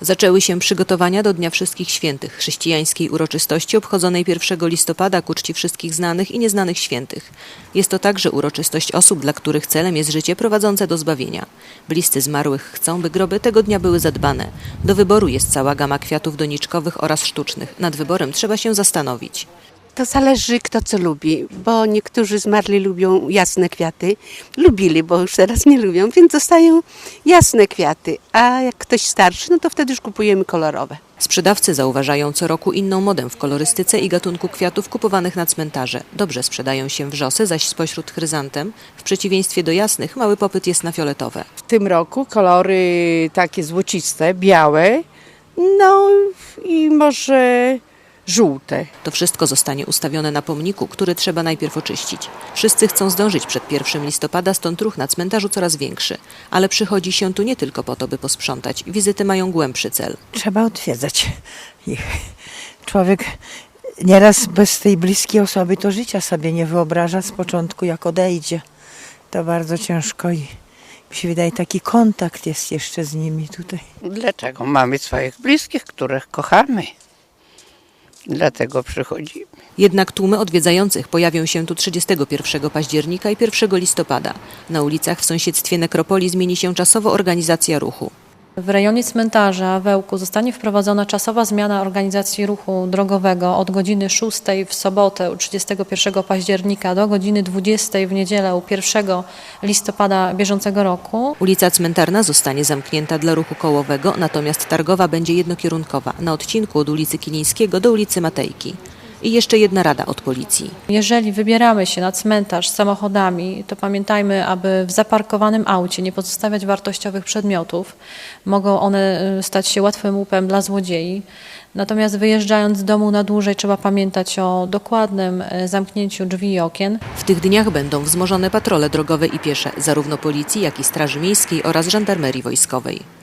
Zaczęły się przygotowania do Dnia Wszystkich Świętych, chrześcijańskiej uroczystości obchodzonej 1 listopada ku czci wszystkich znanych i nieznanych świętych. Jest to także uroczystość osób, dla których celem jest życie prowadzące do zbawienia. Bliscy zmarłych chcą, by groby tego dnia były zadbane. Do wyboru jest cała gama kwiatów doniczkowych oraz sztucznych. Nad wyborem trzeba się zastanowić. To zależy kto co lubi, bo niektórzy zmarli lubią jasne kwiaty. Lubili, bo już teraz nie lubią, więc dostają jasne kwiaty. A jak ktoś starszy, no to wtedy już kupujemy kolorowe. Sprzedawcy zauważają co roku inną modę w kolorystyce i gatunku kwiatów kupowanych na cmentarze. Dobrze sprzedają się wrzosy, zaś spośród chryzantem, w przeciwieństwie do jasnych, mały popyt jest na fioletowe. W tym roku kolory takie złociste, białe, no i może żółte. To wszystko zostanie ustawione na pomniku, który trzeba najpierw oczyścić. Wszyscy chcą zdążyć przed 1 listopada, stąd ruch na cmentarzu coraz większy. Ale przychodzi się tu nie tylko po to, by posprzątać. Wizyty mają głębszy cel. trzeba odwiedzać ich. Człowiek nieraz bez tej bliskiej osoby to życia sobie nie wyobraża z początku, jak odejdzie. To bardzo ciężko i mi się wydaje, taki kontakt jest jeszcze z nimi tutaj. Dlaczego? Mamy swoich bliskich, których kochamy. Dlatego przychodzimy. Jednak tłumy odwiedzających pojawią się tu 31 października i 1 listopada. Na ulicach w sąsiedztwie nekropolii zmieni się czasowo organizacja ruchu. W rejonie cmentarza w Ełku zostanie wprowadzona czasowa zmiana organizacji ruchu drogowego od godziny 6 w sobotę 31 października do godziny 20 w niedzielę 1 listopada bieżącego roku. Ulica Cmentarna zostanie zamknięta dla ruchu kołowego, natomiast targowa będzie jednokierunkowa na odcinku od ulicy Kilińskiego do ulicy Matejki. I jeszcze jedna rada od policji. Jeżeli wybieramy się na cmentarz samochodami, to pamiętajmy, aby w zaparkowanym aucie nie pozostawiać wartościowych przedmiotów. Mogą one y, stać się łatwym łupem dla złodziei. Natomiast wyjeżdżając z domu na dłużej trzeba pamiętać o dokładnym y, zamknięciu drzwi i okien. W tych dniach będą wzmożone patrole drogowe i piesze, zarówno policji, jak i Straży Miejskiej oraz Żandarmerii Wojskowej.